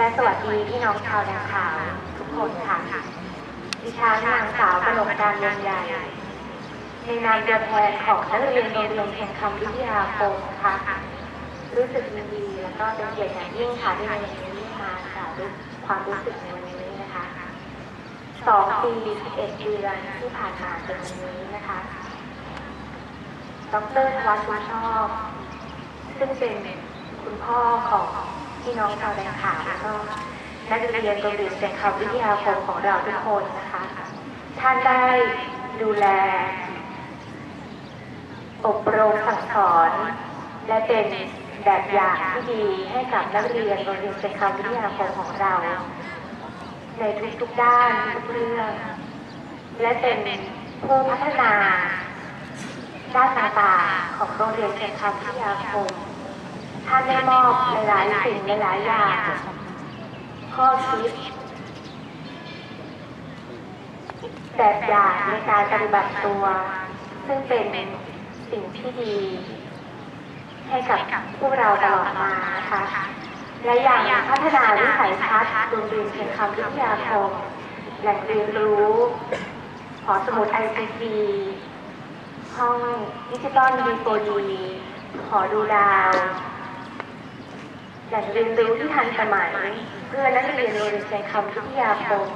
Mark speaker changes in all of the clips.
Speaker 1: และสวัสดีพี่น้องชาวแดนขาวทุกคนค่ะ ดิฉันนางสาวกนกการวงใหญ่ ในนามตัวแทนของนักเรียนโรงเรียนเชียงคำวิทยาคมค่ะรู้สึกยินดีแล้วก็เป็นเกียรติอย่างยิ่งค่ะที่ในวันนี้มากล่าวด้วยความรู้สึกในวันนี้นะคะสองปีสิบเอ็ดเดือนที่ผ่านมาจนวันนี้นะคะ ดรธวัชชุชอบ ซึ่งเป็นคุณพ่อของ พี่น้องชาวแดนขาวแล้วก็นักเรียนโรงเรียนเชียงคำวิทยาคมของเราทุกคนนะคะ ท่านได้ดูแล อบรมสั่งสอน และเป็นแบบอย่างที่ดีให้กับนักเรียนโรงเรียนเชียงคำวิทยาคมของเรา ในทุกๆด้านทุกเรื่องและเป็นผู้พัฒนาด้านต่างๆของโรงเรียนเชียงคำวิทยาคม มอบหลายๆสิ่งหลายๆอย่างข้อคิดแบบอย่างในการปฏิบัติตัว ซึ่งเป็นสิ่งที่ดี ให้กับพวกเราตลอดมานะคะและอย่างพัฒนาวิสัยทัศน์โรงเรียนเชียงคำวิทยาคมแหล่งเรียนรู้หอสมุด ICT ห้องดิจิตอลดีโฟดีหอดูดาว แหล่งเรียนรู้ที่ทันสมัย เพื่อนักเรียนเรียนเชียงคำวิทยาคม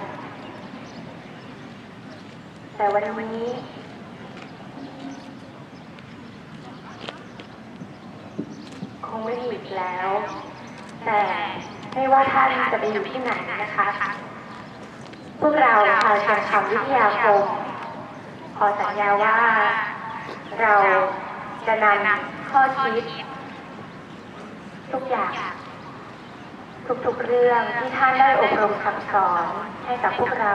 Speaker 1: แต่วันนี้คงไม่มีอีกแล้ว แต่ไม่ว่าท่านจะไปอยู่ที่ไหนนะคะ พวกเราชาวชียงคำวิทยาคม ขอสัญญาว่าเราจะนำข้อคิดทุกอย่าง ทุกๆเรื่องที่ท่านได้อบรมคำสอนให้กับพวกเรา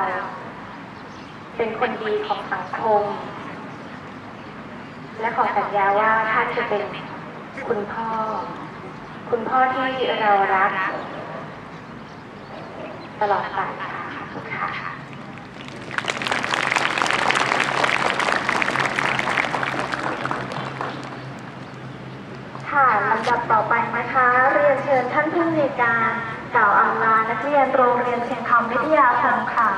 Speaker 1: เป็นคนดีของสังคม และขอสัญญาว่าท่านจะเป็นคุณพ่อ คุณพ่อที่เรารัก ตลอดไปค่ะำดับต่อไปนะคะ เรียนเชิญท่านผู้อำนวยการกล่าวอำลานักเรียนโรงเรียนเชียงคำวิทยาคมค่ะ